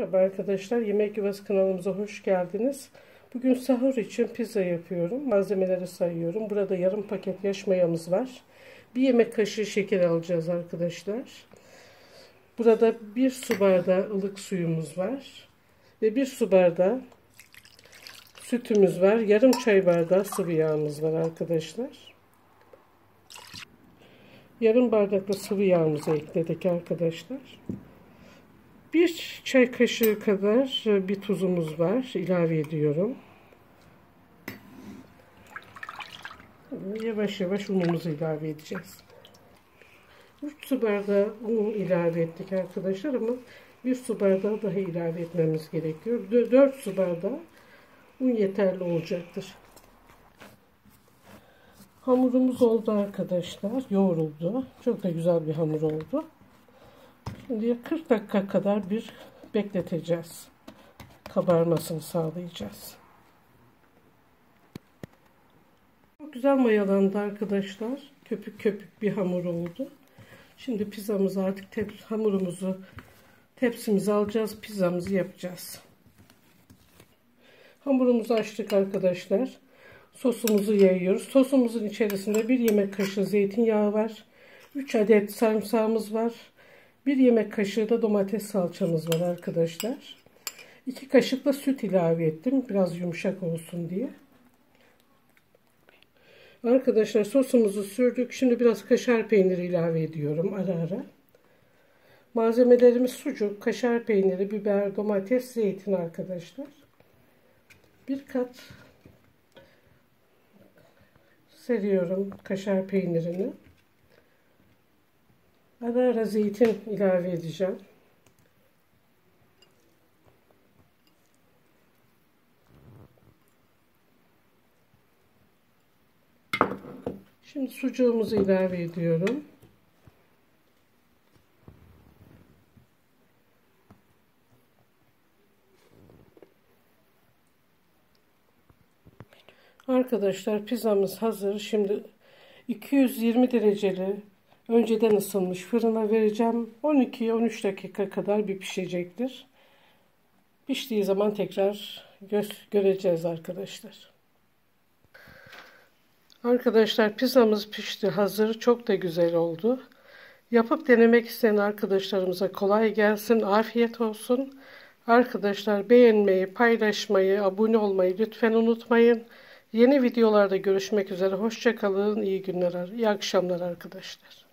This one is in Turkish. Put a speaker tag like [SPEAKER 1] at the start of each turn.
[SPEAKER 1] Merhaba arkadaşlar, Yemek Yuvası kanalımıza hoş geldiniz. Bugün sahur için pizza yapıyorum. Malzemeleri sayıyorum. Burada yarım paket yaş mayamız var. Bir yemek kaşığı şeker alacağız arkadaşlar. Burada bir su bardağı ılık suyumuz var. Ve bir su bardağı sütümüz var. Yarım çay bardağı sıvı yağımız var arkadaşlar. Yarım bardakla sıvı yağımızı ekledik arkadaşlar. Bir çay kaşığı kadar bir tuzumuz var. ilave ediyorum. Yavaş yavaş unumuzu ilave edeceğiz. 3 su bardağı un ilave ettik arkadaşlar ama bir su bardağı daha ilave etmemiz gerekiyor. 4 su bardağı un yeterli olacaktır. Hamurumuz oldu arkadaşlar. Yoğruldu. Çok da güzel bir hamur oldu. Şimdi 40 dakika kadar bir bekleteceğiz. Kabarmasını sağlayacağız. Çok güzel mayalandı arkadaşlar. Köpük köpük bir hamur oldu. Şimdi pizzamızı artık tep hamurumuzu tepsimize alacağız. Pizzamızı yapacağız. Hamurumuzu açtık arkadaşlar. Sosumuzu yayıyoruz. Sosumuzun içerisinde bir yemek kaşığı zeytinyağı var. 3 adet sarımsağımız var. Bir yemek kaşığı da domates salçamız var arkadaşlar. 2 kaşık da süt ilave ettim. Biraz yumuşak olsun diye. Arkadaşlar sosumuzu sürdük. Şimdi biraz kaşar peyniri ilave ediyorum ara ara. Malzemelerimiz sucuk, kaşar peyniri, biber, domates, zeytin arkadaşlar. Bir kat seriyorum kaşar peynirini. Ara ara zeytin ilave edeceğim. Şimdi sucuğumuzu ilave ediyorum. Arkadaşlar pizzamız hazır. Şimdi 220 dereceli önceden ısınmış fırına vereceğim. 12-13 dakika kadar bir pişecektir. Piştiği zaman tekrar göz göreceğiz arkadaşlar. Arkadaşlar pizzamız pişti hazır. Çok da güzel oldu. Yapıp denemek isteyen arkadaşlarımıza kolay gelsin. Afiyet olsun. Arkadaşlar beğenmeyi, paylaşmayı, abone olmayı lütfen unutmayın. Yeni videolarda görüşmek üzere. Hoşçakalın. İyi günler, iyi akşamlar arkadaşlar.